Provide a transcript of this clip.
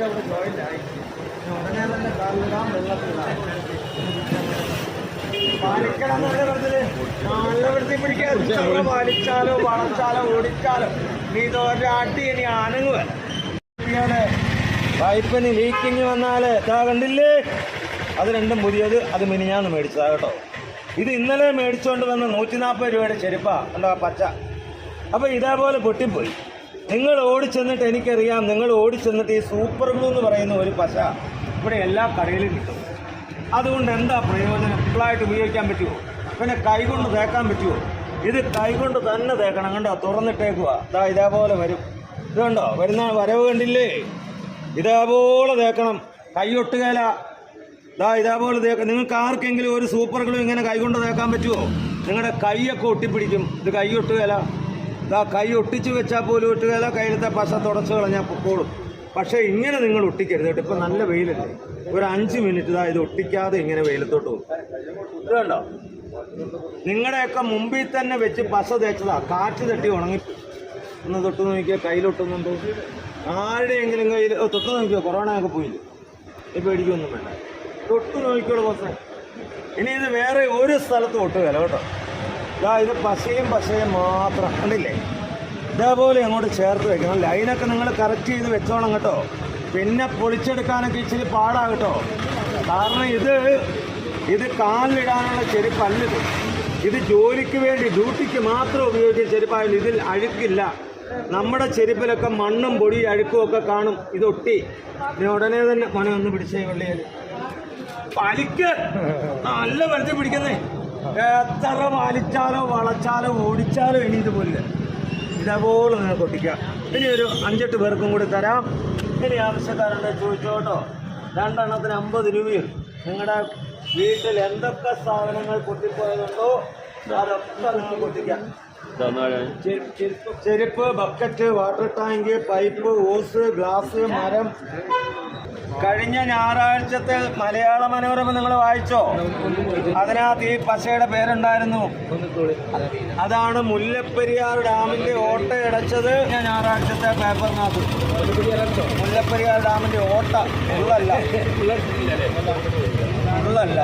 വെള്ളത്തിലാണ്. പാലിക്കണം വലിച്ചാലോ വളച്ചാലോ ഓടിച്ചാലോ? നീ ഇതൊരടി ഇനി അനങ്ങുക. പൈപ്പിന് ലീക്കിങ് വന്നാൽ ഇതാ കണ്ടില്ലേ? അത് രണ്ടും പുതിയത് അത് മിനിഞ്ഞാന്ന് മേടിച്ചതാ കേട്ടോ. ഇത് ഇന്നലെ മേടിച്ചുകൊണ്ട് വന്ന നൂറ്റി നാൽപ്പത് രൂപയുടെ ചെരുപ്പാ. എന്താ പച്ച? അപ്പോൾ ഇതേപോലെ പൊട്ടിപ്പോയി. നിങ്ങൾ ഓടിച്ചെന്നിട്ട് എനിക്കറിയാം നിങ്ങൾ ഓടിച്ചെന്നിട്ട് ഈ സൂപ്പർ ഗ്ലൂ എന്ന് പറയുന്ന ഒരു പശ ഇവിടെ എല്ലാ കടയിലും കിട്ടും. അതുകൊണ്ട് എന്താ പ്രയോജനം? ഫുള്ളായിട്ട് ഉപയോഗിക്കാൻ പറ്റുമോ പിന്നെ കൈകൊണ്ട് തേക്കാൻ പറ്റുമോ ഇത് കൈകൊണ്ട് തന്നെ തേക്കണം കണ്ടോ? തുറന്നിട്ടേക്കുക ഇതാ ഇതേപോലെ വരും. ഇത് കണ്ടോ? വരുന്ന വരവ് കണ്ടില്ലേ? ഇതേപോലെ തേക്കണം. കൈ ഇതാ ഇതാ ഇതേപോലെ തേക്ക നിങ്ങൾക്ക് ആർക്കെങ്കിലും ഒരു സൂപ്പർ ഗ്ലൂ ഇങ്ങനെ കൈകൊണ്ട് തേക്കാൻ പറ്റുമോ നിങ്ങളുടെ കൈയൊക്കെ ഒട്ടിപ്പിടിക്കും. ഇത് കൈ ഒട്ടുകയില ഇതാ കൈ ഒട്ടിച്ച് വെച്ചാൽ പോലും ഒട്ടുകയില കയ്യിലത്തെ പശ തുടച്ചു കളഞ്ഞാൽ പൊക്കോളും. പക്ഷേ ഇങ്ങനെ നിങ്ങൾ ഒട്ടിക്കരുത് കേട്ടോ. ഇപ്പം നല്ല വെയിലല്ലേ? ഒരു അഞ്ച് മിനിറ്റ് ഇതാ ഇത് ഒട്ടിക്കാതെ ഇങ്ങനെ വെയിലത്തോട്ട് പോകും. ഇത് കണ്ടോ? നിങ്ങളുടെയൊക്കെ മുമ്പിൽ തന്നെ വെച്ച് പശ തേച്ചതാ. കാറ്റ് തട്ടി ഉണങ്ങി. ഒന്ന് തൊട്ട് നോക്കിയാൽ കയ്യിലൊട്ടുന്നുണ്ടോ? ആരുടെയെങ്കിലും കയ്യിൽ തൊട്ട് നോക്കിയോ? കൊറോണ ഒക്കെ പോയില്ലേ? ഇപ്പം പേടിക്കൊന്നും വേണ്ട. തൊട്ട് നോക്കിയോളൂ ബോസേ ഇനി ഇത് വേറെ ഒരു സ്ഥലത്തും ഒട്ടുകയല്ല കേട്ടോ. ഇതാ ഇത് പശയും പശയും മാത്രം. കണ്ടില്ലേ? ഇതേപോലെ അങ്ങോട്ട് ചേർത്ത് വെക്കണം ലൈനൊക്കെ നിങ്ങൾ കറക്റ്റ് ചെയ്ത് വെച്ചോണം കേട്ടോ. പിന്നെ പൊളിച്ചെടുക്കാനൊക്കെ ഇച്ചിരി പാടാ കേട്ടോ കാരണം ഇത് ഇത് കാലിലിടാനുള്ള ചെരുപ്പല്ലിത് ഇത്. ജോലിക്ക് വേണ്ടി ഡ്യൂട്ടിക്ക് മാത്രം ഉപയോഗിക്കുന്ന ചെരുപ്പായാലും ഇതിൽ അഴുക്കില്ല. നമ്മുടെ ചെരുപ്പിലൊക്കെ മണ്ണും പൊടി അഴുക്കും ഒക്കെ കാണും. ഇതൊട്ടി ഇനി ഉടനെ തന്നെ മണി ഒന്ന് പിടിച്ചേ വെള്ളിയിൽ പലിക്ക്. നല്ല വലിച്ചു പിടിക്കുന്നേ. എത്ര വലിച്ചാലോ വളച്ചാലോ ഓടിച്ചാലോ ഇനി ഇതുപോലെ. ഇതേപോലെ നിങ്ങൾക്ക് ഒട്ടിക്കാം ഇനി ഒരു അഞ്ചെട്ട് പേർക്കും കൂടി തരാം. ഇനി ആവശ്യക്കാരുണ്ട് ചോദിച്ചോട്ടോ രണ്ടെണ്ണത്തിന് അമ്പത് രൂപയും. നിങ്ങളുടെ വീട്ടിൽ എന്തൊക്കെ സാധനങ്ങൾ പൊട്ടിപ്പോയതുണ്ടോ ചെരുപ്പ് bucket water tank pipe hose glass മരം. കഴിഞ്ഞ ഞായറാഴ്ചത്തെ മലയാള മനോരമ നിങ്ങൾ വായിച്ചോ? അതിനകത്ത് ഈ പശയുടെ പേരുണ്ടായിരുന്നു. അതാണ് മുല്ലപ്പെരിയാർ ഡാമിന്റെ ഓട്ട അടച്ചത് ഞാൻ ഞായറാഴ്ചത്തെ പേപ്പറിനകത്ത്. മുല്ലപ്പെരിയാർ ഡാമിന്റെ ഓട്ട ഉള്ളല്ല. ഉള്ളല്ല.